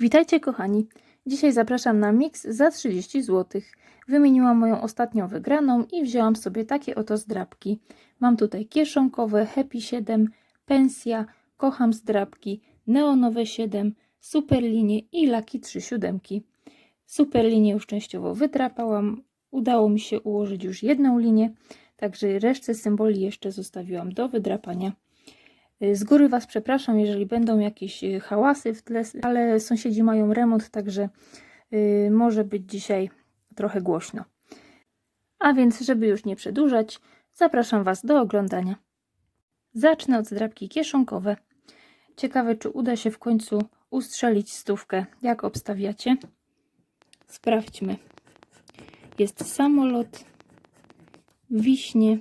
Witajcie kochani. Dzisiaj zapraszam na miks za 30 zł. Wymieniłam moją ostatnią wygraną i wzięłam sobie takie oto zdrabki. Mam tutaj kieszonkowe, Happy 7, Pensja, Kocham zdrabki, Neonowe 7, Superlinie i Laki 3 siódemki. Superlinię już częściowo wydrapałam. Udało mi się ułożyć już jedną linię, także resztę symboli jeszcze zostawiłam do wydrapania. Y, Z góry Was przepraszam, jeżeli będą jakieś y, hałasy w tle, ale sąsiedzi mają remont, także y, może być dzisiaj trochę głośno. A więc, żeby już nie przedłużać, zapraszam Was do oglądania. Zacznę od zdrabki kieszonkowe. Ciekawe, czy uda się w końcu ustrzelić stówkę. Jak obstawiacie? Sprawdźmy. Jest samolot, wiśnie,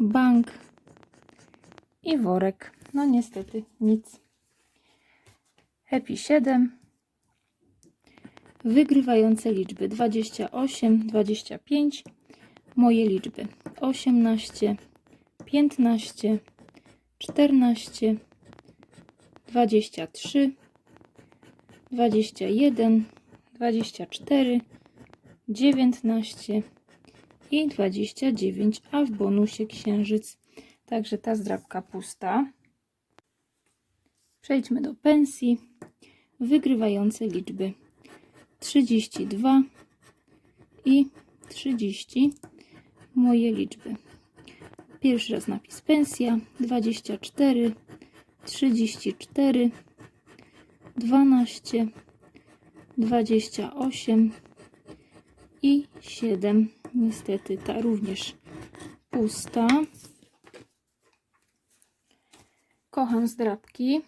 bank, i worek. No niestety nic. Happy 7. Wygrywające liczby 28, 25. Moje liczby 18, 15, 14, 23, 21, 24, 19 i 29, a w bonusie księżyc. Także ta zdrabka pusta. Przejdźmy do pensji. Wygrywające liczby 32 i 30. Moje liczby. Pierwszy raz napis pensja 24, 34, 12, 28 i 7. Niestety ta również pusta. Kocham zdrabki.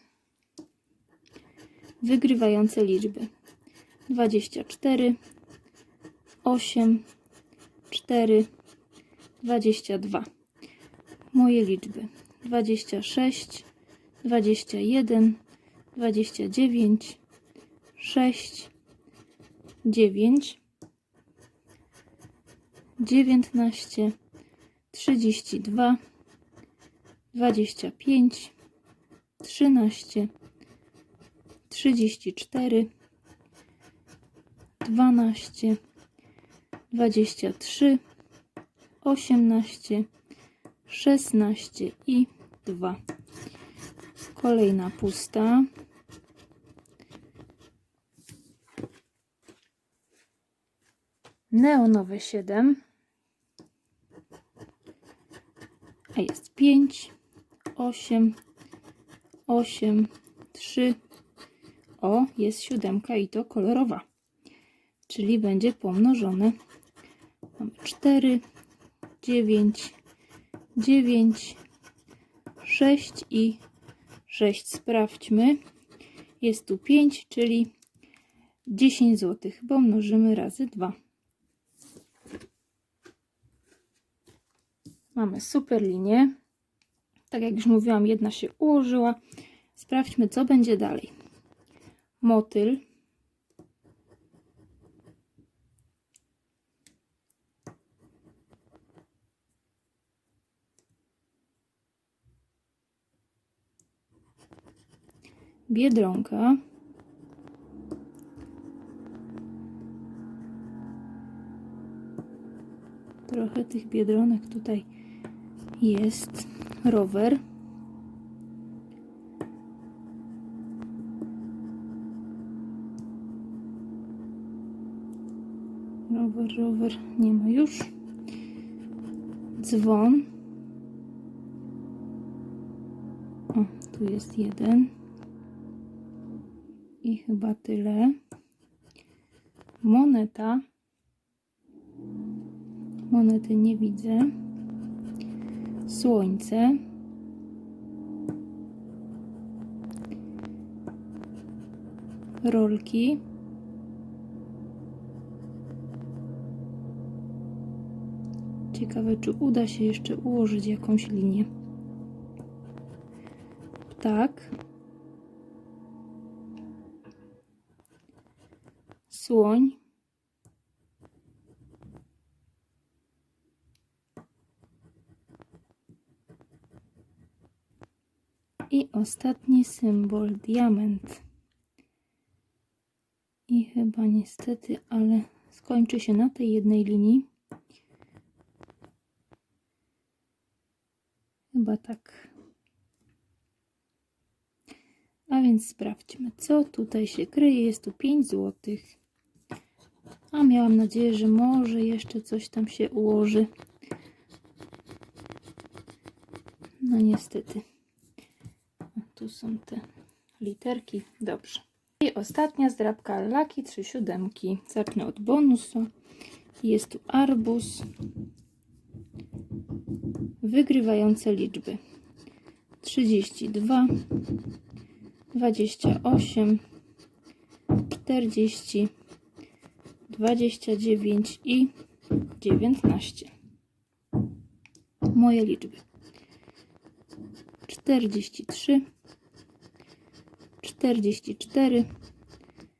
Wygrywające liczby 24, 8, 4, 22. Moje liczby 26, 21, 29, 6, 9, 19, 32, 25, 13, 34, 12, 23, 18, 16 i 2. Kolejna pusta. Neonowe 7. A jest 5, 8, 8, 3. O, jest siódemka i to kolorowa. Czyli będzie pomnożone. Mamy 4, 9, 9, 6 i 6. Sprawdźmy. Jest tu 5, czyli 10 zł, bo mnożymy razy 2. Mamy super linię. Tak jak już mówiłam, jedna się ułożyła. Sprawdźmy, co będzie dalej. Motyl. Biedronka. Trochę tych biedronek tutaj jest. Rower. Rower, rower nie ma już. Dzwon. O, tu jest jeden. I chyba tyle. Moneta. Monety nie widzę. Słońce. Rolki. Ciekawe, czy uda się jeszcze ułożyć jakąś linię. Ptak. Słoń. I ostatni symbol diament. chyba niestety, ale skończy się na tej jednej linii. Chyba tak. A więc sprawdźmy, co tutaj się kryje. Jest tu 5 zł. A miałam nadzieję, że może jeszcze coś tam się ułoży. No niestety. Tu są te literki. Dobrze. I ostatnia zdrabka Lucky 3 siódemki. Zacznę od bonusu. Jest tu arbuz. Wygrywające liczby. 32 28 40 29 i 19. Moje liczby. 43 44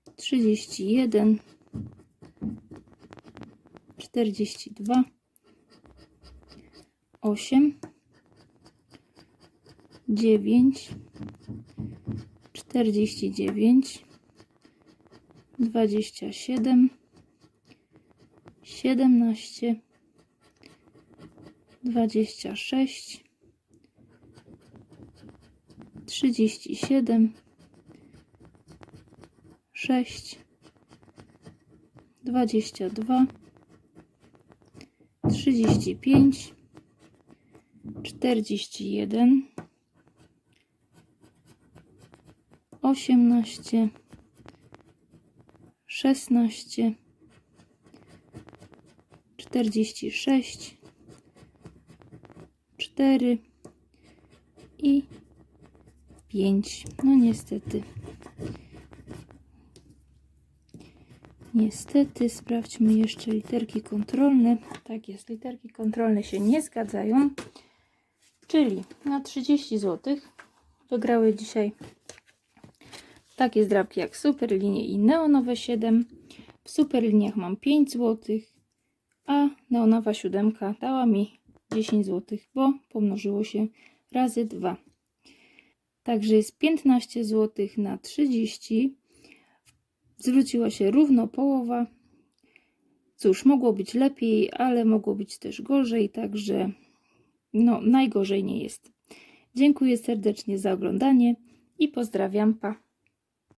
31 42 8 9 49 27 17 26 37 6 22 35 41 osiemnaście, szesnaście, czterdzieści sześć, cztery i pięć. No niestety. Niestety, sprawdźmy jeszcze literki kontrolne. Tak jest, literki kontrolne się nie zgadzają. Czyli na 30 zł wygrały dzisiaj takie zdrabki jak Superlinie i Neonowe 7. W Superliniach mam 5 zł, a Neonowa 7 dała mi 10 zł, bo pomnożyło się razy 2. Także jest 15 zł na 30. Zwróciła się równo połowa. Cóż, mogło być lepiej, ale mogło być też gorzej, także no najgorzej nie jest. Dziękuję serdecznie za oglądanie i pozdrawiam, pa.